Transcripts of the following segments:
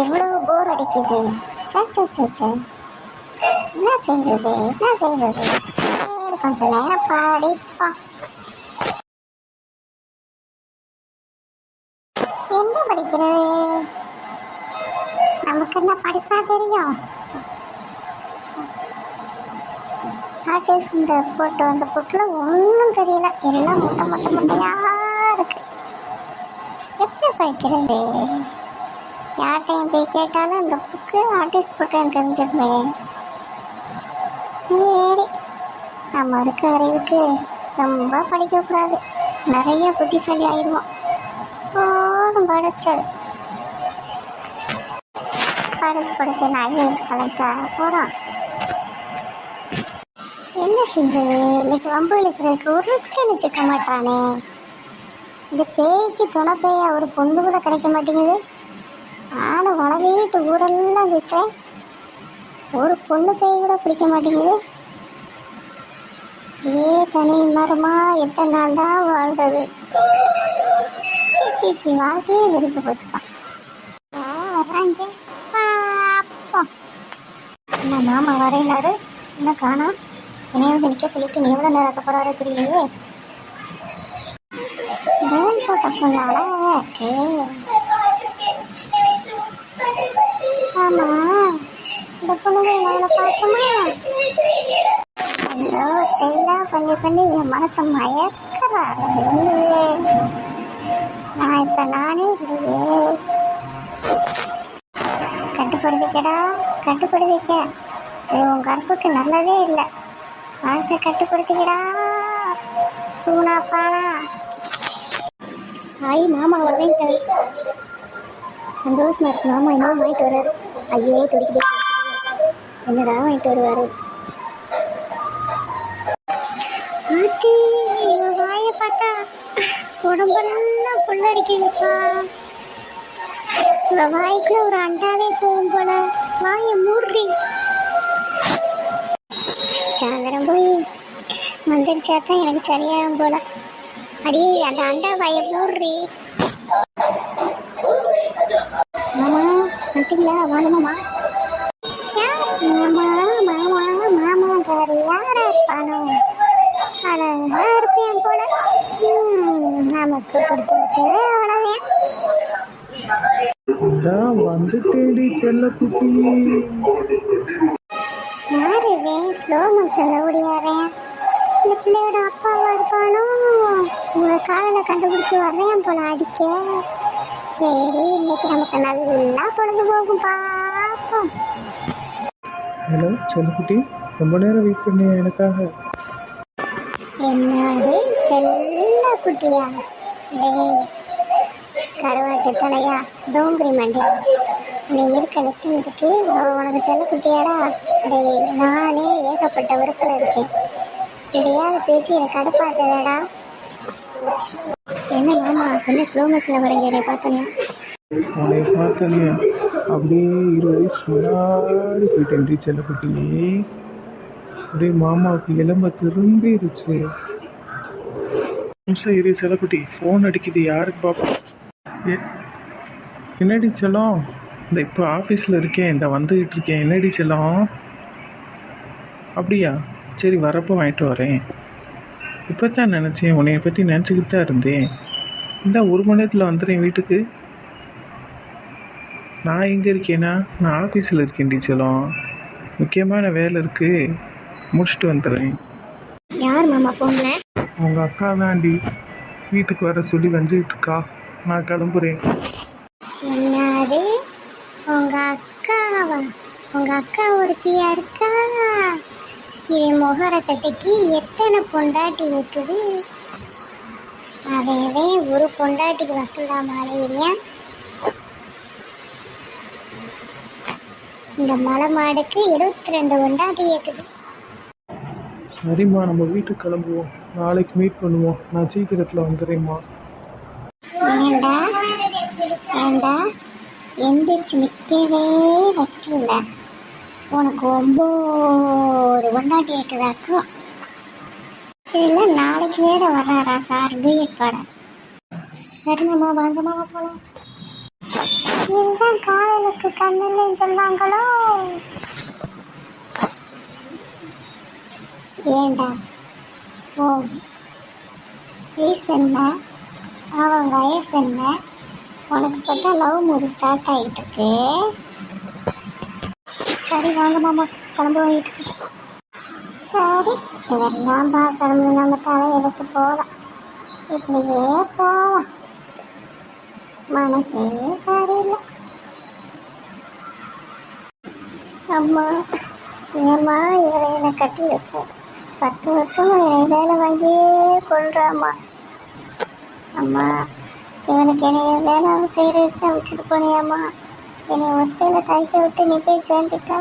எவ்வளவு போர் அடிக்குது? சே என்ன செய்யறது என்ன செய்யறது கொஞ்சம் நேரம் பாடிப்பா என்ன படிக்கிறது? நமக்கு என்ன படிப்பா தெரியும்? ஆர்டிஸ்ட் இந்த வந்த அந்த ஒன்றும் தெரியல. எல்லாம் முட்டை முட்டை மொட்டையாக இருக்கு. எப்படி படிக்கிறது? யார்கிட்டையும் போய் கேட்டாலும் இந்த புக்கு ஆர்டிஸ்ட் போட்டு எனக்கு தெரிஞ்சிருமே. சரி நம்ம இருக்க அறிவுக்கு ரொம்ப படிக்கக்கூடாது நிறைய புத்திசாலி ஆயிடுவோம். போதும் படிச்சது படிச்சு படிச்சு நான் ஐஏஎஸ் கலெக்டர் போகிறோம் என்ன செய்யறது இன்னைக்கு வம்பு இழுக்கிறதுக்கு ஒரு சிக்க மாட்டானே. இந்த பேய்க்கு துணை பேயா ஒரு பொண்ணு கூட கிடைக்க மாட்டேங்குது. நானும் வளவிட்டு ஊரெல்லாம் விற்றேன் ஒரு பொண்ணு பேய் கூட பிடிக்க மாட்டேங்குது. ஏ தனி மரமா எத்தனை நாள் தான் வாழ்றது சீ சீ வாழ்க்கையே வெறுத்து போச்சுப்பா. வர்றாங்க. என்ன மாமா வரையினாரு. என்ன காணா? என்னைய நிற்க சொல்லிட்டு நீ எவ்வளோ நேரம் போகிறாரோ தெரியலையே. டேன் போட்ட சொன்னால ஓகே. ஆமா. இந்த பொண்ணுங்க அவளை பார்க்குமா? ஐயோ ஸ்டைலாக பண்ணி பண்ணி என் மனசை மயக்கிறாரு நான் இப்போ நானே இல்லையே. கட்டுப்படுத்திக்கடா கட்டுப்படுத்திக்க. இது உன் கற்புக்கு நல்லதே இல்லை. மனசை கட்டுப்படுத்திக்கடா. சூனா பாடா ஆய் மாமா வரவேன்ட்டாரு சந்தோஷமா இருக்கு மாமா என்ன வாங்கிட்டு வர்றாரு. ஐயோ துடிக்குது என்னடா வாங்கிட்டு வருவாரு? ஆத்தி வாயை பார்த்தா உடம்பெல்லாம் புல்லரிக்குதுப்பா. இந்த வாய்க்குள்ள ஒரு அண்டாவே போகும் போல. வாயை மூடுறி. சாயந்தரம் போய் மந்திரிச்சா தான் எனக்கு சரியாகும் போல. அடி அந்த அண்டா வாயை மூடுறி மாமா வந்துட்டீங்களா வாங்க மாமா மாமா மாமா யாரா இருப்பானோ? அழகா இருப்பேன் போல. நமக்கு கொடுத்து வச்சது அவ்வளோதான் நான் வந்துட்டேடி செல்ல குட்டி யாரு இவன் ஸ்லோ மோஷன்ல ஓடியாரேன் இந்த பிள்ளையோட அப்பாவா இருப்பானோ? உங்க காலில் கண்டுபிடிச்சி வர்றேன் போல அடிக்க. சரி இன்னைக்கு நமக்கு நல்லா பொழுது போகும் பார்ப்போம் ஹலோ செல்லுக்குட்டி ரொம்ப நேரம் வெயிட் பண்ணியா எனக்காக? என்னது? செல்ல குட்டியா. கருவாட்டு தலையா? டோம்பரி மண்டி. நீ இருக்க லட்சணத்துக்கு உனக்கு செல்ல குட்டியாடா. டேய் நானே ஏகப்பட்ட விருப்பில் இருக்கேன் இதையாவது பேசி எனக்கு கடுப்பாத்ததடா என்ன மாமா என்ன ஸ்லோ மோஷனில் வரீங்க என்னை பார்த்தோன்னே. உன்னை பார்த்தனே அப்படியே இருபது வயசு முன்னாடி போயிட்டேன்டி செல்லக்குட்டி. அப்படியே மாமாவுக்கு எலும்ப திரும்பிடுச்சு நிமிஷம் இரு செல்லக்குட்டி. ஃபோன் அடிக்குது யாருக்கு பார்ப்போம் என்னடி செல்லம்? இந்த இப்போ ஆஃபீஸில் இருக்கேன் இந்த வந்துக்கிட்டு இருக்கேன். என்னடி செல்லம்? அப்படியா? சரி வரப்போ வாங்கிட்டு வரேன். இப்போ தான் நினச்சேன் உன்னைய பற்றி நினச்சிக்கிட்டு தான் இருந்தேன். இந்த ஒரு மணி நேரத்தில் வந்துடுறேன் வீட்டுக்கு. நான் எங்கே இருக்கேனா? நான் ஆஃபீஸில் இருக்கேன் டீச்சரும் முக்கியமான வேலை இருக்குது முடிச்சுட்டு வந்துடுறேன். யார் மாமா ஃபோனில் உங்கள் அக்கா தாண்டி வீட்டுக்கு வர சொல்லி வந்துக்கிட்டு இருக்கா. நான் கிளம்புறேன். என்னது? உங்க அக்காவா உங்க அக்கா ஒரு பியா இருக்கா? இவன் முகர கட்டைக்கு எத்தனை பொண்டாட்டி இருக்குது? அவன் ஒரு பொண்டாட்டிக்கு வக்கலாமா இல்லையா? இந்த மலை மாடுக்கு இருபத்தி ரெண்டு பொண்டாட்டி இருக்குது. சரிம்மா நம்ம வீட்டுக்கு கிளம்புவோம். நாளைக்கு மீட் பண்ணுவோம். நான் சீக்கிரத்தில் வந்துடுறேம்மா. ஏண்டா? ஏண்டா? எந்திரிச்சு நிற்கவே வைக்கல. உனக்கு ஒம்பது கொண்டாட்டி இருக்குதாக்கும் இதில் நாளைக்கு வேற வர்றாரா சார்? டூயட் பாட சரி மாமா மாமா போகலாம் இதுதான் காதலுக்கு கண்ணில்லைன்னு சொன்னாங்களோ? ஏண்டா? ஓ. ஸ்பேஸ் என்ன? அவன் வயசு என்ன? உனக்கு பார்த்தா லவ் மூவி ஸ்டார்ட் ஆகிட்டு இருக்கு. சரி வாங்க மாமா. கிளம்பு வீட்டுக்கு. சரி இதெல்லாம் பார்க்கறது நம்ம தலை எடுத்து போகலாம் இப்படியே போகலாம் மனசே சரியில்லை. அம்மா ஏம்மா இவரை என்னை கட்டி வச்சார். பத்து வருஷம் என்னை வேலை வாங்கியே கொள்றாம்மா. அம்மா இவனுக்கு என்னைய வேலை செய்கிறதுக்கு விட்டுட்டு போனியாம்மா. என்னை ஒத்தையில் தைக்க விட்டு நீ போய் சேர்ந்துட்டா?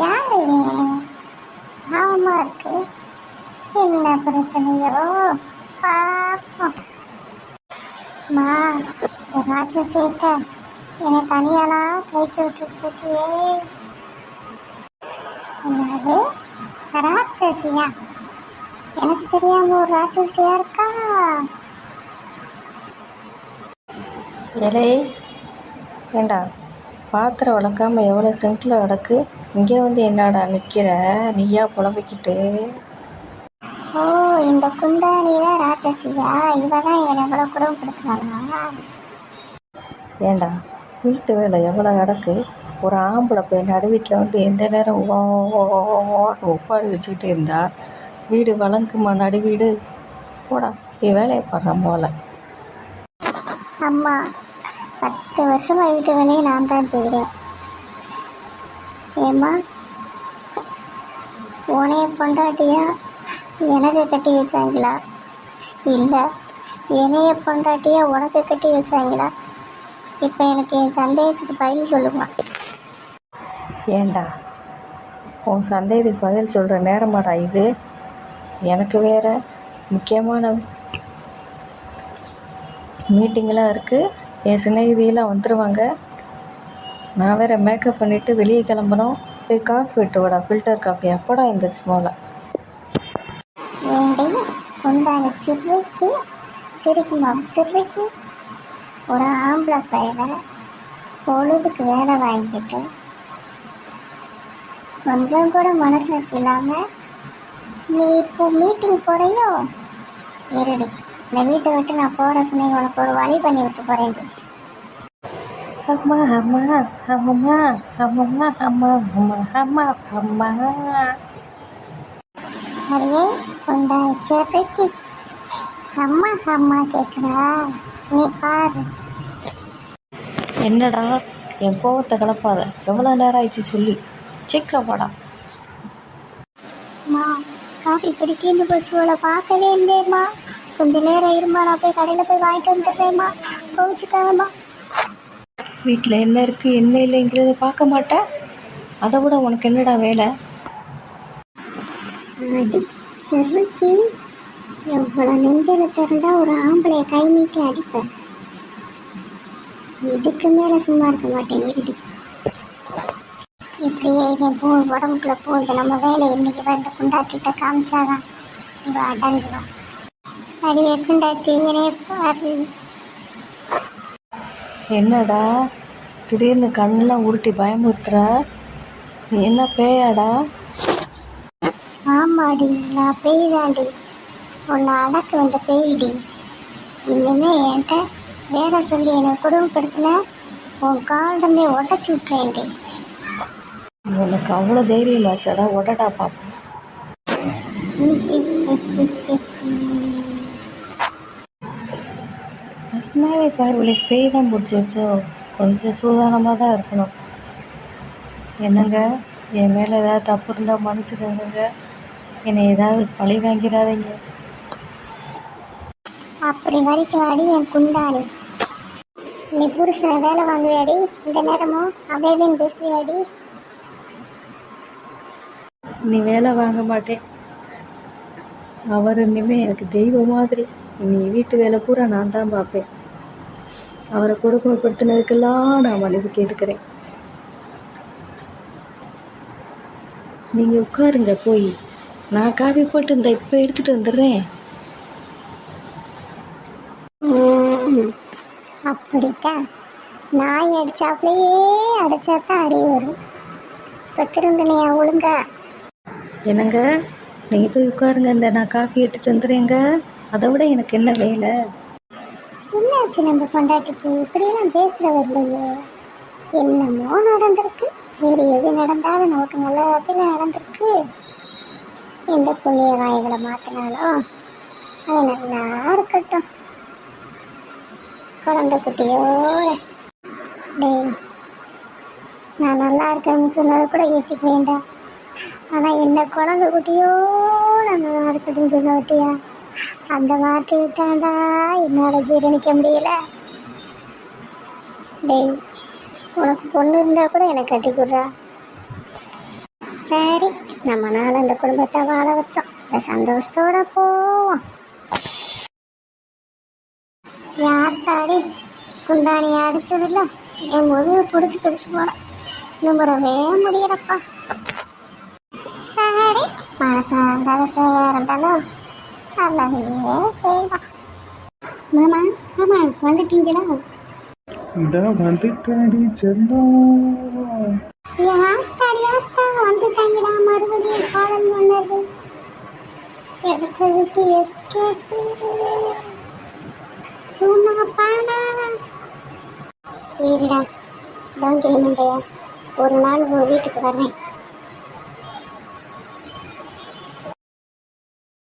யார் இவன்? பாவமா இருக்கு. என்ன பிரச்சனையோ? பாப்போம் மா இந்த ராஜா சேட்ட என்னை தனியாலாம் தைக்க விட்டு போட்டியே? என்னது? ராட்சசியா? எனக்கு தெரியாம ஒரு ராட்சசியா இருக்கா? ஏண்டா? பாத்திரம் வளர்க்காம எவ்வளோ செங்கில் கிடக்கு? இங்கே வந்து என்னடா நிற்கிற நீயா புலம்பிக்கிட்டு? ஓ இந்த குண்டாணி தான் ராட்சசியா? இவ தான் இவனை எவ்வளோ குடும்பப்படுத்துவாளா? ஏண்டா வீட்டு வேலை எவ்வளோ கிடக்கு? ஒரு ஆம்பளை போய் நடு வீட்டில் வந்து எந்த நேரம் ஒப்பாரி வச்சுக்கிட்டு இருந்தா? வீடு வழங்குமா நடு வீடு? போடா நீ வேலையை பாடுற போல அம்மா பத்து வருஷமாக வீட்டு வேலையை நான் தான் செய்கிறேன் ஏம்மா உனைய பொண்டாட்டியா எனக்கு கட்டி வச்சாங்களா? இல்லை என்னைய பொண்டாட்டியா உனக்கு கட்டி வச்சாங்களா? இப்போ எனக்கு என் சந்தேகத்துக்கு பதில் சொல்லுமா? ஏண்டா உன் சந்தேகத்துக்கு பதில் சொல்கிற நேரமாடா இது? எனக்கு வேறு முக்கியமான மீட்டிங்கெலாம் இருக்குது என் சிநேகிதியெல்லாம் வந்துடுவாங்க நான் வேறு மேக்கப் பண்ணிவிட்டு வெளியே கிளம்பணும். போய் காஃபி விட்டு வாடா ஃபில்டர் காஃபி எப்படா இந்த ஸ்மோல வேண்டி கொண்டாடி சிறுவைக்கு. சிரிக்குமா சிறுவைக்கு. ஒரு ஆம்பளை பயிரை பொழுதுக்கு வேலை வாங்கிட்டு கொஞ்சம் கூட மனசாட்சி இல்லாமல் நீ இப்போ மீட்டிங் போகிறையோ இருடி. இந்த வீட்டை விட்டு நான் போகிறதுக்கு நீ உனக்கு ஒரு வழி பண்ணி விட்டு போகிறேன் அம்மா அம்மா அம்மா அம்மா அம்மா அம்மா அம்மா அம்மா. அடியே கொண்டாடி சிறுவைக்கு அம்மா அம்மா கேட்குறா நீ பாரு. என்னடா என் கோவத்தை கிளப்பாத எவ்வளோ நேரம் ஆயிடுச்சு சொல்லி. சீக்கிரம் வாடா. காஃபி தீர்ந்து போச்சு இவளை பார்க்கவே இல்லையம்மா. கொஞ்ச நேரம் இருமா நான் போய் கடையில் போய் வாங்கிட்டு வந்துடுறேம்மா கோவிச்சுக்காதம்மா வீட்டில் என்ன இருக்குது என்ன இல்லைங்கிறத பார்க்க மாட்டேன். அதை விட உனக்கு என்னடா வேலை? செவ்வைக்கு எவ்வளோ நெஞ்சில் திறந்தா ஒரு ஆம்பளைய கை நீட்டி அடிப்பேன். இதுக்கு மேலே சும்மா இருக்க மாட்டேன் இருடி. இப்படியே இவன் பூ உடம்புக்குள்ள பூந்து நம்ம வேலை இன்னைக்கு வந்து குண்டாத்திட்ட காமிச்சாதான் இவ அடங்குவான். அடியே குண்டாத்தி என்னைய பாரு. என்னடா? திடீர்னு கண்ணெல்லாம் உருட்டி பயமுறுத்துற? நீ என்ன பேயாடா? ஆமாடி நான் பேய் தாண்டி உன்னை அடக்க வந்த பேய்டி. இனிமே என்கிட்ட வேலை சொல்லி என்னை குடும்பப்படுத்தின உன் காலமே உடச்சி விட்டுறேன்டி. உனக்கு அவ்வளோ தைரியம் ஆச்சாடா உடடா பாப்போம். பாரு இவளுக்கு பேய் தான் பிடிச்சி வச்சோ கொஞ்சம் சூதானமாக தான் இருக்கணும். என்னங்க? என் மேலே ஏதாவது தப்பு இருந்தால் மன்னிச்சுக்கோங்க என்னை ஏதாவது பழி வாங்கிடாதீங்க. அப்படி வரைக்கும் அடி என் குண்டாடி நீ புருஷனை வேலை வாங்குவியாடி? இந்த நேரமும் அவேவின் பேசுவியாடி? நீ வேலை வாங்க மாட்டேன். அவர் இனிமே எனக்கு தெய்வம் மாதிரி. இனி வீட்டு வேலை பூரா நான் தான் பார்ப்பேன். அவரை கொடுமைப்படுத்தினதுக்கெல்லாம் நான் மன்னிப்பு கேட்டுக்கிறேன். நீங்கள் உட்காருங்க போய். நான் காஃபி போட்டு இந்த இப்போ எடுத்துகிட்டு வந்துடுறேன். அப்படித்தான் நாய் அடிச்சாப்புலையே அடிச்சா தான் அடி வரும். திருந்தனையா ஒழுங்கா. என்னங்க? நீங்கள் போய் உட்காருங்க இந்த நான் காஃபி எடுத்துகிட்டு வந்துடுறேங்க. அதை விட எனக்கு என்ன வேலை? என்னாச்சு நம்ம பொண்டாட்டிக்கு? இப்படியெல்லாம் பேசுகிறவர் இல்லையே என்னமோ நடந்திருக்கு. சரி எது நடந்தாலும் நமக்கு நல்லதில் நடந்திருக்கு. எந்த புண்ணிய வாய்களை மாற்றினாலும் அது நல்லா இருக்கட்டும். குழந்தை குட்டியோட. டேய் நான் நல்லா இருக்கேன்னு சொன்னது கூட ஏற்றிக்க வேண்டாம். ஆனால் என்ன குழந்தை நான் நல்லா இருக்குதுன்னு சொல்ல விட்டியா அந்த வார்த்தையை தாண்டா என்னால் ஜீரணிக்க முடியல. டேய் உனக்கு பொண்ணு இருந்தால் கூட எனக்கு கட்டி கொடுறா. சரி நம்ம நாள் அந்த குடும்பத்தை வாழ வச்சோம். இந்த சந்தோஷத்தோட போவோம். யாத்தாடி குந்தாணி அடிச்சதில்ல என் முதுகு பிடிச்சி பிடிச்சி போட நம்புறவே முடியலப்பா. சரி மாசம் பேர் இருந்தாலும் நல்லதே செய்வான் மாமா மாமா வந்துட்டீங்களா? இந்த வந்துட்டாடி செல்லம் யாத்தாடி யாத்தா வந்துட்டாங்கடா. மறுபடியும் காதல் வந்தது. இடத்த விட்டு எஸ்கேப் சும்மா பாடா. இருடா டோன் கிளம்புறையா ஒரு நாள் உன் வீட்டுக்கு வர்றேன்.